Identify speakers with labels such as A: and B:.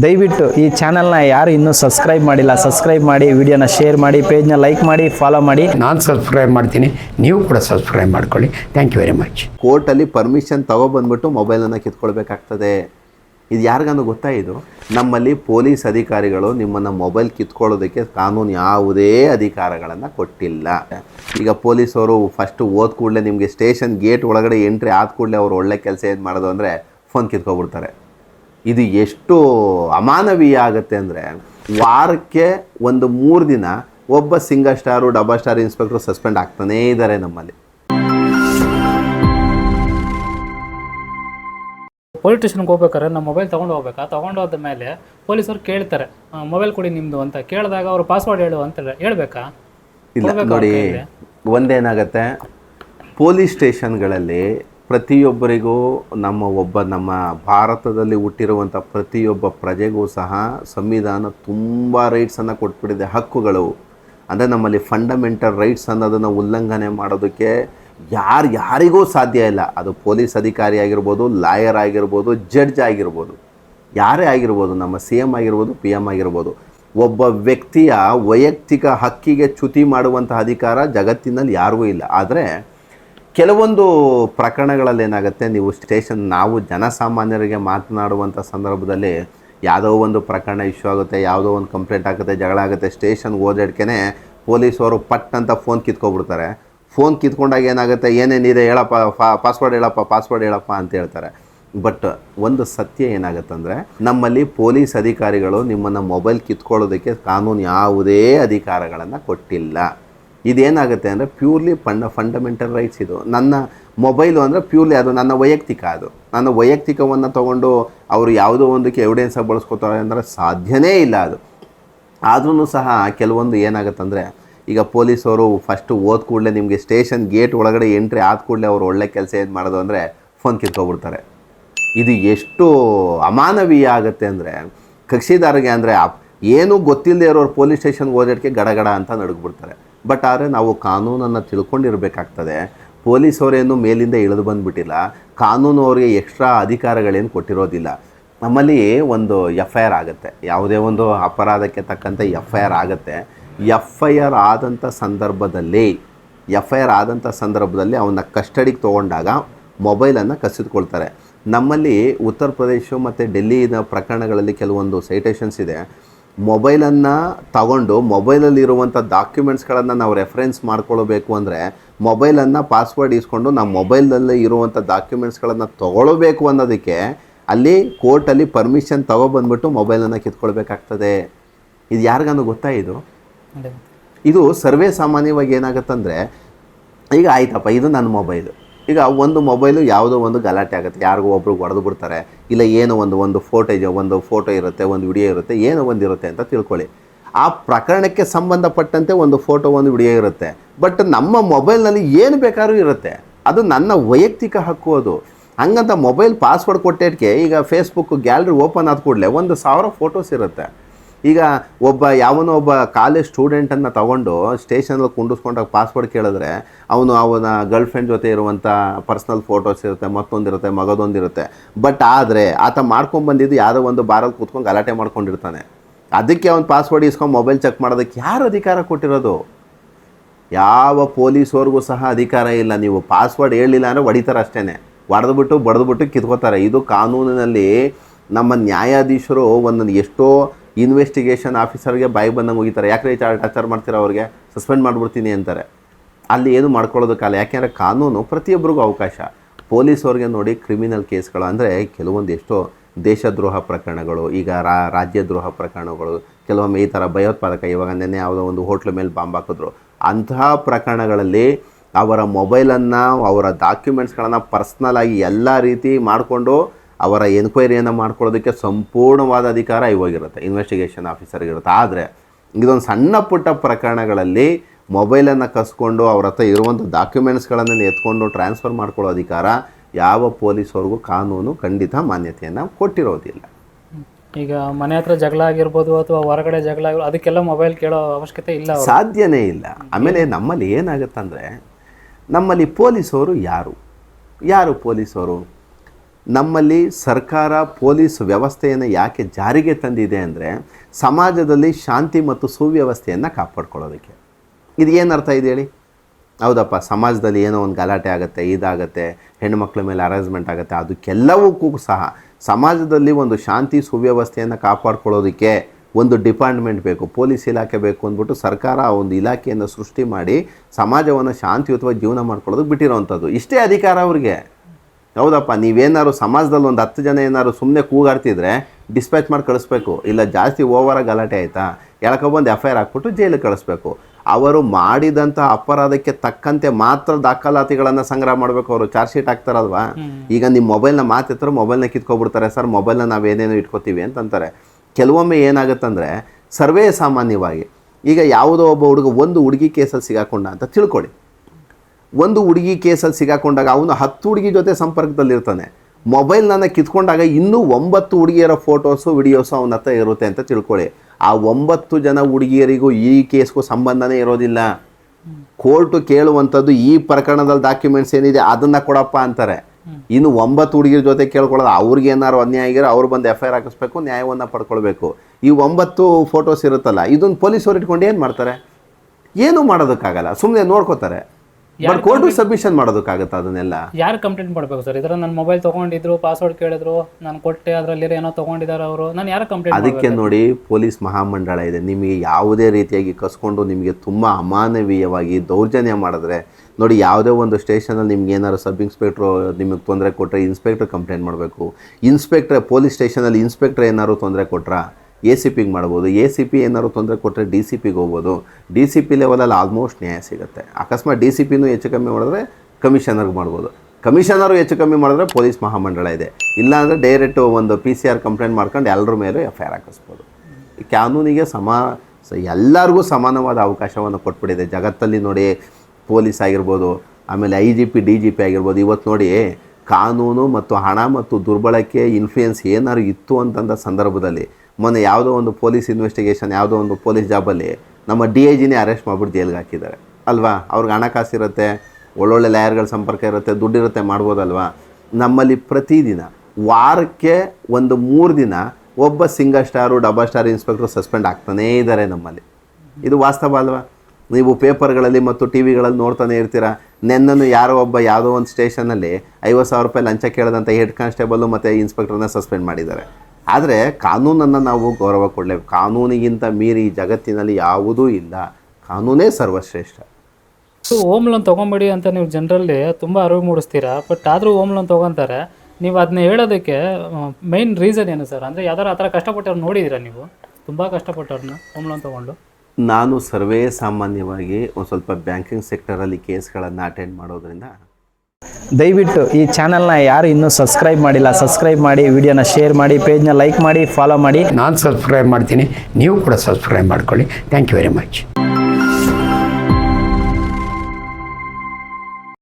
A: ದಯವಿಟ್ಟು ಈ ಚಾನೆಲ್ನ ಯಾರು ಇನ್ನೂ ಸಬ್ಸ್ಕ್ರೈಬ್ ಮಾಡಿಲ್ಲ ಸಬ್ಸ್ಕ್ರೈಬ್ ಮಾಡಿ ವಿಡಿಯೋನ ಶೇರ್ ಮಾಡಿ ಪೇಜ್ನ ಲೈಕ್ ಮಾಡಿ ಫಾಲೋ ಮಾಡಿ.
B: ನಾನು ಸಬ್ಸ್ಕ್ರೈಬ್ ಮಾಡ್ತೀನಿ ನೀವು ಕೂಡ ಸಬ್ಸ್ಕ್ರೈಬ್ ಮಾಡ್ಕೊಳ್ಳಿ. ಥ್ಯಾಂಕ್ ಯು ವೆರಿ ಮಚ್
C: ಕೋರ್ಟಲ್ಲಿ ಪರ್ಮಿಷನ್ ತಗೊಬಂದ್ಬಿಟ್ಟು ಮೊಬೈಲನ್ನು ಕಿತ್ಕೊಳ್ಬೇಕಾಗ್ತದೆ. ಇದು ಯಾರಿಗಾನು ಗೊತ್ತಾ ಇದು? ನಮ್ಮಲ್ಲಿ ಪೊಲೀಸ್ ಅಧಿಕಾರಿಗಳು ನಿಮ್ಮನ್ನು ಮೊಬೈಲ್ ಕಿತ್ಕೊಳ್ಳೋದಕ್ಕೆ ಕಾನೂನು ಯಾವುದೇ ಅಧಿಕಾರಗಳನ್ನು ಕೊಟ್ಟಿಲ್ಲ. ಈಗ ಪೊಲೀಸವರು ಫಸ್ಟ್ ಓದ್ ಕೂಡಲೇ ನಿಮಗೆ ಸ್ಟೇಷನ್ ಗೇಟ್ ಒಳಗಡೆ ಎಂಟ್ರಿ ಆದ ಕೂಡಲೇ ಅವರು ಒಳ್ಳೆ ಕೆಲಸ ಏನು ಮಾಡೋದು ಅಂದರೆ ಫೋನ್ ಕಿತ್ಕೊಬಿಡ್ತಾರೆ. ಇದು ಎಷ್ಟು ಅಮಾನವೀಯ ಆಗುತ್ತೆ ಅಂದರೆ ವಾರಕ್ಕೆ ಒಂದು ಮೂರು ದಿನ ಒಬ್ಬ single star double star inspector suspend ಆಗ್ತಾನೇ ಇದ್ದಾರೆ ನಮ್ಮಲ್ಲಿ.
D: ಪೊಲೀಸ್ ಸ್ಟೇಷನ್ಗೆ ಹೋಗ್ಬೇಕಾದ್ರೆ ನಮ್ಮ ಮೊಬೈಲ್ ತೊಗೊಂಡು ಹೋಗ್ಬೇಕಾ? ತೊಗೊಂಡು ಹೋದ ಮೇಲೆ ಪೊಲೀಸರು ಕೇಳ್ತಾರೆ ಮೊಬೈಲ್ ಕೊಡಿ ನಿಮ್ಮದು ಅಂತ. ಕೇಳಿದಾಗ ಅವರು ಪಾಸ್ವರ್ಡ್ ಹೇಳು ಅಂತ ಹೇಳ್ಬೇಕಾ?
C: ಇಲ್ಲ ನೋಡಿ? ಒಂದೇನಾಗತ್ತೆ? ಪೊಲೀಸ್ ಸ್ಟೇಷನ್ಗಳಲ್ಲಿ ಪ್ರತಿಯೊಬ್ಬರಿಗೂ ನಮ್ಮ ಒಬ್ಬ ನಮ್ಮ ಭಾರತದಲ್ಲಿ ಹುಟ್ಟಿರುವಂಥ ಪ್ರತಿಯೊಬ್ಬ ಪ್ರಜೆಗೂ ಸಹ ಸಂವಿಧಾನ ತುಂಬ ರೈಟ್ಸನ್ನು ಕೊಟ್ಬಿಟ್ಟಿದೆ, ಹಕ್ಕುಗಳು. ಅಂದರೆ ನಮ್ಮಲ್ಲಿ ಫಂಡಮೆಂಟಲ್ ರೈಟ್ಸ್ ಅನ್ನೋದನ್ನು ಉಲ್ಲಂಘನೆ ಮಾಡೋದಕ್ಕೆ ಯಾರು ಯಾರಿಗೂ ಸಾಧ್ಯ ಇಲ್ಲ. ಅದು ಪೊಲೀಸ್ ಅಧಿಕಾರಿ ಆಗಿರ್ಬೋದು, ಲಾಯರ್ ಆಗಿರ್ಬೋದು, ಜಡ್ಜ್ ಆಗಿರ್ಬೋದು. ಯಾರೇ ಆಗಿರ್ಬೋದು, ನಮ್ಮ ಸಿ ಎಂ ಆಗಿರ್ಬೋದು ಪಿ ಎಂ ಆಗಿರ್ಬೋದು. ಒಬ್ಬ ವ್ಯಕ್ತಿಯ ವೈಯಕ್ತಿಕ ಹಕ್ಕಿಗೆ ಚ್ಯುತಿ ಮಾಡುವಂಥ ಅಧಿಕಾರ ಜಗತ್ತಿನಲ್ಲಿ ಯಾರಿಗೂ ಇಲ್ಲ. ಆದರೆ ಕೆಲವೊಂದು ಪ್ರಕರಣಗಳಲ್ಲಿ ಏನಾಗುತ್ತೆ, ನೀವು ಸ್ಟೇಷನ್, ನಾವು ಜನಸಾಮಾನ್ಯರಿಗೆ ಮಾತನಾಡುವಂಥ ಸಂದರ್ಭದಲ್ಲಿ ಯಾವುದೋ ಒಂದು ಪ್ರಕರಣ ಇಶ್ಯೂ ಆಗುತ್ತೆ, ಯಾವುದೋ ಒಂದು ಕಂಪ್ಲೇಂಟ್ ಆಗುತ್ತೆ, ಜಗಳ ಆಗುತ್ತೆ ಸ್ಟೇಷನ್ಗೆ ಓದಾಡ್ಕೆ ಪೊಲೀಸವರು ಪಟ್ ಅಂತ ಫೋನ್ ಕಿತ್ಕೊಬಿಡ್ತಾರೆ. ಫೋನ್ ಕಿತ್ಕೊಂಡಾಗ ಏನಾಗುತ್ತೆ ಏನೇನಿದೆ ಹೇಳಪ್ಪ ಪಾಸ್ವರ್ಡ್ ಹೇಳಪ್ಪ ಪಾಸ್ವರ್ಡ್ ಹೇಳಪ್ಪ ಅಂತ ಹೇಳ್ತಾರೆ. ಬಟ್ ಒಂದು ಸತ್ಯ ಏನಾಗುತ್ತಂದರೆ ನಮ್ಮಲ್ಲಿ ಪೊಲೀಸ್ ಅಧಿಕಾರಿಗಳು ನಿಮ್ಮನ್ನು ಮೊಬೈಲ್ ಕಿತ್ಕೊಳ್ಳೋದಕ್ಕೆ ಕಾನೂನು ಯಾವುದೇ ಅಧಿಕಾರಗಳನ್ನು ಕೊಟ್ಟಿಲ್ಲ. ಇದೇನಾಗುತ್ತೆ ಅಂದರೆ ಪ್ಯೂರ್ಲಿ ಫಂಡ ಫಂಡಮೆಂಟಲ್ ರೈಟ್ಸ್ ಇದು. ನನ್ನ ಮೊಬೈಲು ಅಂದರೆ ಪ್ಯೂರ್ಲಿ ಅದು ನನ್ನ ವೈಯಕ್ತಿಕ ಅದು. ನನ್ನ ವೈಯಕ್ತಿಕವನ್ನು ತಗೊಂಡು ಅವರು ಯಾವುದೋ ಒಂದಕ್ಕೆ ಎವಿಡೆನ್ಸಾಗಿ ಬಳಸ್ಕೊತಾರೆ ಅಂದರೆ ಸಾಧ್ಯನೇ ಇಲ್ಲ ಅದು. ಆದ್ರೂ ಸಹ ಕೆಲವೊಂದು ಏನಾಗುತ್ತಂದರೆ, ಈಗ ಪೊಲೀಸವರು ಫಸ್ಟು ಓದ್ ಕೂಡಲೇ ನಿಮಗೆ ಸ್ಟೇಷನ್ ಗೇಟ್ ಒಳಗಡೆ ಎಂಟ್ರಿ ಆದ ಕೂಡಲೇ ಅವರು ಒಳ್ಳೆ ಕೆಲಸ ಏನು ಮಾಡೋದು ಅಂದರೆ ಫೋನ್ ಕಿತ್ಕೊಬಿಡ್ತಾರೆ. ಇದು ಎಷ್ಟು ಅಮಾನವೀಯ ಆಗುತ್ತೆ ಅಂದರೆ, ಕಕ್ಷಿದಾರಿಗೆ ಅಂದರೆ ಏನೂ ಗೊತ್ತಿಲ್ಲದೆ ಇರೋರು ಪೊಲೀಸ್ ಸ್ಟೇಷನ್ಗೆ ಓದಾಡಕ್ಕೆ ಗಡಗಡ ಅಂತ ನಡುಗ್ಬಿಡ್ತಾರೆ ಬಟ್ ಆದರೆ ನಾವು ಕಾನೂನನ್ನು ತಿಳ್ಕೊಂಡಿರಬೇಕಾಗ್ತದೆ. ಪೊಲೀಸವರೇನು ಮೇಲಿಂದ ಇಳಿದು ಬಂದುಬಿಟ್ಟಿಲ್ಲ. ಕಾನೂನು ಅವರಿಗೆ ಎಕ್ಸ್ಟ್ರಾ ಅಧಿಕಾರಗಳೇನು ಕೊಟ್ಟಿರೋದಿಲ್ಲ. ನಮ್ಮಲ್ಲಿ ಒಂದು ಎಫ್ ಐ ಆರ್ ಆಗುತ್ತೆ. ಯಾವುದೇ ಒಂದು ಅಪರಾಧಕ್ಕೆ ತಕ್ಕಂಥ ಎಫ್ ಐ ಆರ್ ಆಗುತ್ತೆ. ಎಫ್ ಐ ಆರ್ ಆದಂಥ ಸಂದರ್ಭದಲ್ಲಿ ಎಫ್ ಐ ಆರ್ ಆದಂಥ ಸಂದರ್ಭದಲ್ಲಿ ಅವನ್ನ ಕಸ್ಟಡಿಗೆ ತೊಗೊಂಡಾಗ ಮೊಬೈಲನ್ನು ಕಸಿದುಕೊಳ್ತಾರೆ. ನಮ್ಮಲ್ಲಿ ಉತ್ತರ ಪ್ರದೇಶ ಮತ್ತು ಡೆಲ್ಲಿನ ಪ್ರಕರಣಗಳಲ್ಲಿ ಕೆಲವೊಂದು ಸೈಟೇಷನ್ಸ್ ಇದೆ. ಮೊಬೈಲನ್ನು ತಗೊಂಡು ಮೊಬೈಲಲ್ಲಿರುವಂಥ ಡಾಕ್ಯುಮೆಂಟ್ಸ್ಗಳನ್ನು ನಾವು ರೆಫರೆನ್ಸ್ ಮಾಡ್ಕೊಳ್ಬೇಕು ಅಂದರೆ ಮೊಬೈಲನ್ನು ಪಾಸ್ವರ್ಡ್ ಇಸ್ಕೊಂಡು ನಾವು ಮೊಬೈಲಲ್ಲೇ ಇರುವಂಥ ಡಾಕ್ಯುಮೆಂಟ್ಸ್ಗಳನ್ನು ತೊಗೊಳ್ಬೇಕು ಅನ್ನೋದಕ್ಕೆ ಅಲ್ಲಿ ಕೋರ್ಟಲ್ಲಿ ಪರ್ಮಿಷನ್ ತೊಗೊಬಂದ್ಬಿಟ್ಟು ಮೊಬೈಲನ್ನು ಕಿತ್ಕೊಳ್ಬೇಕಾಗ್ತದೆ. ಇದು ಯಾರಿಗಾನು ಗೊತ್ತಾ ಇದು. ಇದು ಸರ್ವೇ ಸಾಮಾನ್ಯವಾಗಿ ಏನಾಗುತ್ತಂದರೆ ಈಗ ಆಯ್ತಪ್ಪ ಇದು ನನ್ನ ಮೊಬೈಲು. ಈಗ ಒಂದು ಮೊಬೈಲು ಯಾವುದೋ ಒಂದು ಗಲಾಟೆ ಆಗುತ್ತೆ. ಯಾರಿಗೂ ಒಬ್ರು ಹೊಡೆದು ಬಿಡ್ತಾರೆ. ಇಲ್ಲ, ಏನೋ ಒಂದು ಒಂದು ಫೋಟೇಜ್ ಒಂದು ಫೋಟೋ ಇರುತ್ತೆ, ಒಂದು ವಿಡಿಯೋ ಇರುತ್ತೆ, ಏನೋ ಒಂದು ಇರುತ್ತೆ ಅಂತ ತಿಳ್ಕೊಳ್ಳಿ. ಆ ಪ್ರಕರಣಕ್ಕೆ ಸಂಬಂಧಪಟ್ಟಂತೆ ಒಂದು ಫೋಟೋ ಒಂದು ವಿಡಿಯೋ ಇರುತ್ತೆ. ಬಟ್ ನಮ್ಮ ಮೊಬೈಲ್ನಲ್ಲಿ ಏನು ಬೇಕಾದ್ರೂ ಇರುತ್ತೆ. ಅದು ನನ್ನ ವೈಯಕ್ತಿಕ ಹಕ್ಕು ಅದು. ಹಂಗಂತ ಮೊಬೈಲ್ ಪಾಸ್ವರ್ಡ್ ಕೊಟ್ಟಿದ್ದಕ್ಕೆ ಈಗ ಫೇಸ್ಬುಕ್ ಗ್ಯಾಲರಿ ಓಪನ್ ಆದ ಕೂಡಲೇ ಒಂದು ಸಾವಿರ ಫೋಟೋಸ್ ಇರುತ್ತೆ. ಈಗ ಒಬ್ಬ ಯಾವನೋ ಒಬ್ಬ ಕಾಲೇಜ್ ಸ್ಟೂಡೆಂಟನ್ನು ತಗೊಂಡು ಸ್ಟೇಷನಲ್ಲಿ ಕುಂಡಿಸ್ಕೊಂಡಾಗ ಪಾಸ್ವರ್ಡ್ ಕೇಳಿದ್ರೆ ಅವನು ಅವನ ಗರ್ಲ್ ಫ್ರೆಂಡ್ ಜೊತೆ ಇರುವಂಥ ಪರ್ಸ್ನಲ್ ಫೋಟೋಸ್ ಇರುತ್ತೆ, ಮತ್ತೊಂದಿರುತ್ತೆ, ಮಗದೊಂದಿರುತ್ತೆ. ಬಟ್ ಆದರೆ ಆತ ಮಾಡ್ಕೊಂಬಂದಿದ್ದು ಯಾರೋ ಒಂದು ಬಾರಲ್ಲಿ ಕೂತ್ಕೊಂಡು ಗಲಾಟೆ ಮಾಡ್ಕೊಂಡಿರ್ತಾನೆ. ಅದಕ್ಕೆ ಅವ್ನು ಪಾಸ್ವರ್ಡ್ ಇಸ್ಕೊಂಡು ಮೊಬೈಲ್ ಚೆಕ್ ಮಾಡೋದಕ್ಕೆ ಯಾರು ಅಧಿಕಾರ ಕೊಟ್ಟಿರೋದು? ಯಾವ ಪೊಲೀಸವ್ರಿಗೂ ಸಹ ಅಧಿಕಾರ ಇಲ್ಲ. ನೀವು ಪಾಸ್ವರ್ಡ್ ಹೇಳಿಲ್ಲ ಅಂದರೆ ಹೊಡಿತಾರೆ ಅಷ್ಟೇ ಹೊಡೆದ್ಬಿಟ್ಟು ಬಡ್ದುಬಿಟ್ಟು ಕಿತ್ಕೋತಾರೆ. ಇದು ಕಾನೂನಿನಲ್ಲಿ ನಮ್ಮ ನ್ಯಾಯಾಧೀಶರು ಒಂದೊಂದು ಎಷ್ಟೋ ಇನ್ವೆಸ್ಟಿಗೇಷನ್ ಆಫೀಸರ್ಗೆ ಬಾಯಿ ಬಂದಂಗೆ ಹೋಗಿತಾರೆ ಯಾಕೆ ಟಾರ್ಚರ್ ಮಾಡ್ತೀರ ಅವ್ರಿಗೆ? ಸಸ್ಪೆಂಡ್ ಮಾಡಿಬಿಡ್ತೀನಿ ಅಂತಾರೆ. ಅಲ್ಲಿ ಏನು ಮಾಡ್ಕೊಳ್ಳೋದಕ್ಕಲ್ಲ ಯಾಕೆಂದರೆ ಕಾನೂನು ಪ್ರತಿಯೊಬ್ಬರಿಗೂ ಅವಕಾಶ. ಪೊಲೀಸವ್ರಿಗೆ ನೋಡಿ ಕ್ರಿಮಿನಲ್ ಕೇಸ್ಗಳು ಅಂದರೆ ಕೆಲವೊಂದು ಎಷ್ಟೋ ದೇಶದ್ರೋಹ ಪ್ರಕರಣಗಳು, ಈಗ ರಾ, ರಾಜ್ಯದ್ರೋಹ ಪ್ರಕರಣಗಳು, ಕೆಲವೊಮ್ಮೆ ಈ ಥರ ಭಯೋತ್ಪಾದಕ ಇವಾಗ ನೆನ್ನೆ ಯಾವುದೋ ಒಂದು ಹೋಟ್ಲ್ ಮೇಲೆ ಬಾಂಬ್ ಹಾಕಿದ್ರು. ಅಂತಹ ಪ್ರಕರಣಗಳಲ್ಲಿ ಅವರ ಮೊಬೈಲನ್ನು ಅವರ ಡಾಕ್ಯುಮೆಂಟ್ಸ್ಗಳನ್ನು ಪರ್ಸ್ನಲ್ ಆಗಿ ಎಲ್ಲ ರೀತಿ ಮಾಡಿಕೊಂಡು ಅವರ ಎನ್ಕ್ವೈರಿಯನ್ನು ಮಾಡ್ಕೊಳ್ಳೋದಕ್ಕೆ ಸಂಪೂರ್ಣವಾದ ಅಧಿಕಾರ ಇವಾಗಿರುತ್ತೆ ಇನ್ವೆಸ್ಟಿಗೇಷನ್ ಆಫೀಸರ್ಗಿರುತ್ತೆ ಆದರೆ ಇದೊಂದು ಸಣ್ಣ ಪುಟ್ಟ ಪ್ರಕರಣಗಳಲ್ಲಿ ಮೊಬೈಲನ್ನು ಕಸ್ಕೊಂಡು ಅವ್ರ ಹತ್ರ ಇರುವಂಥ ಡಾಕ್ಯುಮೆಂಟ್ಸ್ಗಳನ್ನು ಎತ್ಕೊಂಡು ಟ್ರಾನ್ಸ್ಫರ್ ಮಾಡ್ಕೊಳ್ಳೋ ಅಧಿಕಾರ ಯಾವ ಪೊಲೀಸವ್ರಿಗೂ ಕಾನೂನು ಖಂಡಿತ ಮಾನ್ಯತೆಯನ್ನು ಕೊಟ್ಟಿರೋದಿಲ್ಲ.
D: ಈಗ ಮನೆ ಹತ್ರ ಜಗಳ ಆಗಿರ್ಬೋದು ಅಥವಾ ಹೊರಗಡೆ ಜಗಳ ಆಗಿರ್ಬೋದು ಅದಕ್ಕೆಲ್ಲ ಮೊಬೈಲ್ ಕೇಳೋ ಅವಶ್ಯಕತೆ ಇಲ್ಲ.
C: ಸಾಧ್ಯನೇ ಇಲ್ಲ. ಆಮೇಲೆ ನಮ್ಮಲ್ಲಿ ಏನಾಗುತ್ತಂದರೆ ನಮ್ಮಲ್ಲಿ ಪೊಲೀಸವರು ಯಾರು? ಯಾರು ಪೊಲೀಸವರು? ನಮ್ಮಲ್ಲಿ ಸರ್ಕಾರ ಪೊಲೀಸ್ ವ್ಯವಸ್ಥೆಯನ್ನು ಯಾಕೆ ಜಾರಿಗೆ ತಂದಿದೆ ಅಂದರೆ ಸಮಾಜದಲ್ಲಿ ಶಾಂತಿ ಮತ್ತು ಸುವ್ಯವಸ್ಥೆಯನ್ನು ಕಾಪಾಡ್ಕೊಳ್ಳೋದಕ್ಕೆ. ಇದು ಏನು ಅರ್ಥ ಇದೆ ಹೇಳಿ? ಹೌದಪ್ಪ, ಸಮಾಜದಲ್ಲಿ ಏನೋ ಒಂದು ಗಲಾಟೆ ಆಗುತ್ತೆ, ಇದಾಗುತ್ತೆ ಹೆಣ್ಮಕ್ಳ ಮೇಲೆ ಅರೇಂಜ್ಮೆಂಟ್ ಆಗುತ್ತೆ ಅದಕ್ಕೆಲ್ಲವಕ್ಕೂ ಸಹ ಸಮಾಜದಲ್ಲಿ ಒಂದು ಶಾಂತಿ, ಸುವ್ಯವಸ್ಥೆಯನ್ನು ಕಾಪಾಡ್ಕೊಳ್ಳೋದಕ್ಕೆ ಒಂದು ಡಿಪಾರ್ಟ್ಮೆಂಟ್ ಬೇಕು, ಪೊಲೀಸ್ ಇಲಾಖೆ ಬೇಕು ಅಂದ್ಬಿಟ್ಟು ಸರ್ಕಾರ ಆ ಒಂದು ಇಲಾಖೆಯನ್ನು ಸೃಷ್ಟಿ ಮಾಡಿ ಸಮಾಜವನ್ನು ಶಾಂತಿಯುತವಾಗಿ ಜೀವನ ಮಾಡ್ಕೊಳ್ಳೋದಕ್ಕೆ ಬಿಟ್ಟಿರೋವಂಥದ್ದು ಇಷ್ಟೇ ಅಧಿಕಾರ ಅವ್ರಿಗೆ. ಹೌದಪ್ಪ ನೀವೇನಾದ್ರು ಸಮಾಜದಲ್ಲಿ ಒಂದು ಹತ್ತು ಜನ ಏನಾದ್ರು ಸುಮ್ಮನೆ ಕೂಗಾಡ್ತಿದ್ರೆ ಡಿಸ್ಪ್ಯಾಚ್ ಮಾಡಿ ಕಳಿಸ್ಬೇಕು. ಇಲ್ಲ ಜಾಸ್ತಿ ಓವರಾಗಿ ಗಲಾಟೆ ಆಯಿತಾ? ಎಳ್ಕೊಬಂದು ಎಫ್ ಐ ಆರ್ ಹಾಕ್ಬಿಟ್ಟು ಜೈಲಿಗೆ ಕಳಿಸ್ಬೇಕು. ಅವರು ಮಾಡಿದಂಥ ಅಪರಾಧಕ್ಕೆ ತಕ್ಕಂತೆ ಮಾತ್ರ ದಾಖಲಾತಿಗಳನ್ನು ಸಂಗ್ರಹ ಮಾಡಬೇಕು ಅವರು. ಚಾರ್ಜ್ ಶೀಟ್ ಹಾಕ್ತಾರಲ್ವಾ? ಈಗ ನಿಮ್ಮ ಮೊಬೈಲ್ನ ಮಾತಿತ್ರ ಮೊಬೈಲ್ನ ಕಿತ್ಕೊಬಿಡ್ತಾರೆ. ಸರ್ ಮೊಬೈಲ್ನ ನಾವೇನೇನೋ ಇಟ್ಕೋತೀವಿ ಅಂತಂತಾರೆ ಕೆಲವೊಮ್ಮೆ ಏನಾಗುತ್ತಂದರೆ ಸರ್ವೇ ಸಾಮಾನ್ಯವಾಗಿ ಈಗ ಯಾವುದೋ ಒಬ್ಬ ಹುಡುಗ ಒಂದು ಹುಡುಗಿ ಕೇಸಲ್ಲಿ ಸಿಗಾಕೊಂಡ ಅಂತ ತಿಳ್ಕೊಳ್ಳಿ. ಒಂದು ಹುಡುಗಿ ಕೇಸಲ್ಲಿ ಸಿಗಾಕೊಂಡಾಗ ಅವನು ಹತ್ತು ಹುಡುಗಿ ಜೊತೆ ಸಂಪರ್ಕದಲ್ಲಿರ್ತಾನೆ. ನನ್ನ ಕಿತ್ಕೊಂಡಾಗ ಇನ್ನೂ ಒಂಬತ್ತು ಹುಡುಗಿಯರ ಫೋಟೋಸು, ವಿಡಿಯೋಸು ಅವನ ಹತ್ರ ಇರುತ್ತೆ ಅಂತ ತಿಳ್ಕೊಳ್ಳಿ. ಆ ಒಂಬತ್ತು ಜನ ಹುಡುಗಿಯರಿಗೂ ಈ ಕೇಸ್ಗೂ ಸಂಬಂಧನೇ ಇರೋದಿಲ್ಲ. ಕೋರ್ಟು ಕೇಳುವಂಥದ್ದು ಈ ಪ್ರಕರಣದಲ್ಲಿ ಡಾಕ್ಯುಮೆಂಟ್ಸ್ ಏನಿದೆ ಅದನ್ನು ಕೊಡಪ್ಪ ಅಂತಾರೆ. ಇನ್ನು ಒಂಬತ್ತು ಹುಡುಗಿರ ಜೊತೆ ಕೇಳ್ಕೊಳ್ಳೋದು ಅವ್ರಿಗೆ ಏನಾದ್ರು ಅನ್ಯಾಯ ಆಗಿರೋ ಅವ್ರು ಬಂದು ಎಫ್ ಐ ಆರ್ ಹಾಕಿಸ್ಬೇಕು, ನ್ಯಾಯವನ್ನು ಪಡ್ಕೊಳ್ಬೇಕು. ಈ ಒಂಬತ್ತು ಫೋಟೋಸ್ ಇರುತ್ತಲ್ಲ, ಇದನ್ನು ಪೊಲೀಸರು ಇಟ್ಕೊಂಡು ಏನು ಮಾಡ್ತಾರೆ? ಏನೂ ಮಾಡೋದಕ್ಕಾಗಲ್ಲ. ಸುಮ್ಮನೆ ನೋಡ್ಕೋತಾರೆ. ಬಟ್ ಕೋರ್ಟ್ ಸಬ್ಮಿಷನ್ ಮಾಡೋದಕ್ಕಾಗತ್ತೆ ಅದನ್ನೆಲ್ಲ?
D: ಯಾರು ಕಂಪ್ಲೇಂಟ್ ಮಾಡಬೇಕು ಸರ್? ಇದರ ನನ್ನ ಮೊಬೈಲ್ ತಗೊಂಡಿದ್ರು ಪಾಸ್ವರ್ಡ್ ಕೇಳಿದ್ರು ನಾನು ಕೊಟ್ಟೆ ಅದರಲ್ಲಿ ಏನೋ ತಗೊಂಡಿದ್ದಾರೆ ಅವರು ನಾನು ಯಾರು ಕಂಪ್ಲೇಂಟ್
C: ಅದಕ್ಕೆ ನೋಡಿ ಪೊಲೀಸ್ ಮಹಾಮಂಡಳ ಇದೆ. ನಿಮಗೆ ಯಾವುದೇ ರೀತಿಯಾಗಿ ಕಸ್ಕೊಂಡು ನಿಮಗೆ ತುಂಬ ಅಮಾನವೀಯವಾಗಿ ದೌರ್ಜನ್ಯ ಮಾಡಿದ್ರೆ ನೋಡಿ ಯಾವುದೇ ಒಂದು ಸ್ಟೇಷನಲ್ಲಿ ನಿಮ್ಗೆ ಏನಾದ್ರು ಸಬ್ ಇನ್ಸ್ಪೆಕ್ಟ್ರು ನಿಮಗೆ ತೊಂದರೆ ಕೊಟ್ಟರೆ ಇನ್ಸ್ಪೆಕ್ಟರ್ ಕಂಪ್ಲೇಂಟ್ ಮಾಡಬೇಕು. ಇನ್ಸ್ಪೆಕ್ಟರ್ ಪೊಲೀಸ್ ಸ್ಟೇಷನಲ್ಲಿ ಇನ್ಸ್ಪೆಕ್ಟರ್ ಏನಾದ್ರು ತೊಂದರೆ ಕೊಟ್ರಾ? ಎ ಸಿ ಪಿಗೆ ಮಾಡ್ಬೋದು. ಎ ಸಿ ಪಿ ಏನಾದ್ರು ತೊಂದರೆ ಕೊಟ್ಟರೆ ಡಿ ಸಿ ಪಿಗೆ ಹೋಗ್ಬೋದು. ಡಿ ಸಿ ಪಿ ಲೆವೆಲಲ್ಲಿ ಆಲ್ಮೋಸ್ಟ್ ನ್ಯಾಯ ಸಿಗುತ್ತೆ. ಅಕಸ್ಮಾತ್ ಡಿ ಸಿ ಪಿನೂ ಹೆಚ್ಚು ಕಮ್ಮಿ ಮಾಡಿದ್ರೆ ಕಮಿಷನರ್ಗೆ ಮಾಡ್ಬೋದು. ಕಮಿಷನರು ಹೆಚ್ಚು ಕಮ್ಮಿ ಮಾಡಿದ್ರೆ ಪೊಲೀಸ್ ಮಹಾಮಂಡಳ ಇದೆ. ಇಲ್ಲಾಂದರೆ ಡೈರೆಕ್ಟು ಒಂದು ಪಿ ಸಿ ಆರ್ ಕಂಪ್ಲೇಂಟ್ ಮಾಡ್ಕೊಂಡು ಎಲ್ಲರ ಮೇಲೂ ಎಫ್ ಐ ಆರ್ ಹಾಕಿಸ್ಬೋದು ಕಾನೂನಿಗೆ ಸಮ ಎಲ್ಲರಿಗೂ ಸಮಾನವಾದ ಅವಕಾಶವನ್ನು ಕೊಟ್ಬಿಟ್ಟಿದೆ. ಜಗತ್ತಲ್ಲಿ ನೋಡಿ ಪೊಲೀಸ್ ಆಗಿರ್ಬೋದು, ಆಮೇಲೆ I G P D G P ಆಗಿರ್ಬೋದು. ಇವತ್ತು ನೋಡಿ ಕಾನೂನು ಮತ್ತು ಹಣ ಮತ್ತು ದುರ್ಬಳಕೆ ಇನ್ಫ್ಲೂಯೆನ್ಸ್ ಏನಾದ್ರು ಇತ್ತು ಅಂತಂದ ಸಂದರ್ಭದಲ್ಲಿ ಮೊನ್ನೆ ಯಾವುದೋ ಒಂದು ಪೊಲೀಸ್ ಇನ್ವೆಸ್ಟಿಗೇಷನ್ ಯಾವುದೋ ಒಂದು ಪೊಲೀಸ್ ಜಾಬಲ್ಲಿ ನಮ್ಮ ಡಿ ಐ ಜಿನೇ ಅರೆಸ್ಟ್ ಮಾಡ್ಬಿಟ್ಟು ಜೈಲ್ಗೆ ಹಾಕಿದ್ದಾರೆ. ಅಲ್ವಾ? ಅವ್ರಿಗೆ ಹಣಕಾಸು ಇರುತ್ತೆ ಒಳ್ಳೊಳ್ಳೆ ಲಾಯರ್ಗಳ ಸಂಪರ್ಕ ಇರುತ್ತೆ, ದುಡ್ಡಿರುತ್ತೆ ಮಾಡ್ಬೋದಲ್ವಾ? ನಮ್ಮಲ್ಲಿ ಪ್ರತಿದಿನ ವಾರಕ್ಕೆ ಒಂದು ಮೂರು ದಿನ ಒಬ್ಬ single star double star inspector suspend ಆಗ್ತಾನೇ ಇದ್ದಾರೆ ನಮ್ಮಲ್ಲಿ. ಇದು ವಾಸ್ತವ ಅಲ್ವಾ? ನೀವು ಪೇಪರ್ಗಳಲ್ಲಿ ಮತ್ತು ಟಿ ವಿಗಳಲ್ಲಿ ನೋಡ್ತಾನೆ ಇರ್ತೀರ? ನೆನ್ನನ್ನು ಯಾರೋ ಒಬ್ಬ ಯಾವುದೋ ಒಂದು ಸ್ಟೇಷನಲ್ಲಿ ಐವತ್ತು ಸಾವಿರ ರೂಪಾಯಿ ಲಂಚ ಕೇಳದಂಥ ಹೆಡ್ ಕಾನ್ಸ್ಟೇಬಲು ಮತ್ತು ಇನ್ಸ್ಪೆಕ್ಟ್ರನ್ನ ಸಸ್ಪೆಂಡ್ ಮಾಡಿದ್ದಾರೆ. ಆದರೆ ಕಾನೂನನ್ನು ನಾವು ಗೌರವ ಕೊಡಲೇಬೇಕು ಕಾನೂನಿಗಿಂತ ಮೀರಿ ಜಗತ್ತಿನಲ್ಲಿ ಯಾವುದೂ ಇಲ್ಲ. ಕಾನೂನೇ ಸರ್ವಶ್ರೇಷ್ಠ.
D: ಹೋಮ್ ಲೋನ್ ತೊಗೊಂಬಿಡಿ ಅಂತ ನೀವು ಜನರಲ್ಲಿ ತುಂಬ ಅರಿವು ಮೂಡಿಸ್ತೀರಾ? ಬಟ್ ಆದರೂ ಹೋಮ್ ಲೋನ್ ತೊಗೊತಾರೆ. ನೀವು ಅದನ್ನ ಹೇಳೋದಕ್ಕೆ ಮೈನ್ ರೀಸನ್ ಏನು ಸರ್? ಅಂದರೆ ಯಾವ್ದಾರು ಆ ಥರ ಕಷ್ಟಪಟ್ಟವ್ರು ನೋಡಿದ್ದೀರಾ ನೀವು? ತುಂಬ ಕಷ್ಟಪಟ್ಟವ್ರನ್ನ ಹೋಮ್ ಲೋನ್ ತೊಗೊಂಡು.
C: ನಾನು ಸರ್ವೇ ಸಾಮಾನ್ಯವಾಗಿ ಒಂದು ಸ್ವಲ್ಪ ಬ್ಯಾಂಕಿಂಗ್ ಸೆಕ್ಟರಲ್ಲಿ ಕೇಸ್ಗಳನ್ನು ಅಟೆಂಡ್ ಮಾಡೋದ್ರಿಂದ
A: ದಯವಿಟ್ಟು ಈ ಚಾನಲ್ನ ಯಾರು ಇನ್ನೂ ಸಬ್ಸ್ಕ್ರೈಬ್ ಮಾಡಿಲ್ಲ ಸಬ್ಸ್ಕ್ರೈಬ್ ಮಾಡಿ ವಿಡಿಯೋನ ಶೇರ್ ಮಾಡಿ ಪೇಜ್ನ ಲೈಕ್ ಮಾಡಿ ಫಾಲೋ ಮಾಡಿ.
B: ನಾನು ಸಬ್ಸ್ಕ್ರೈಬ್ ಮಾಡ್ತೀನಿ, ನೀವು ಕೂಡ ಸಬ್ಸ್ಕ್ರೈಬ್ ಮಾಡ್ಕೊಳ್ಳಿ. Thank you very much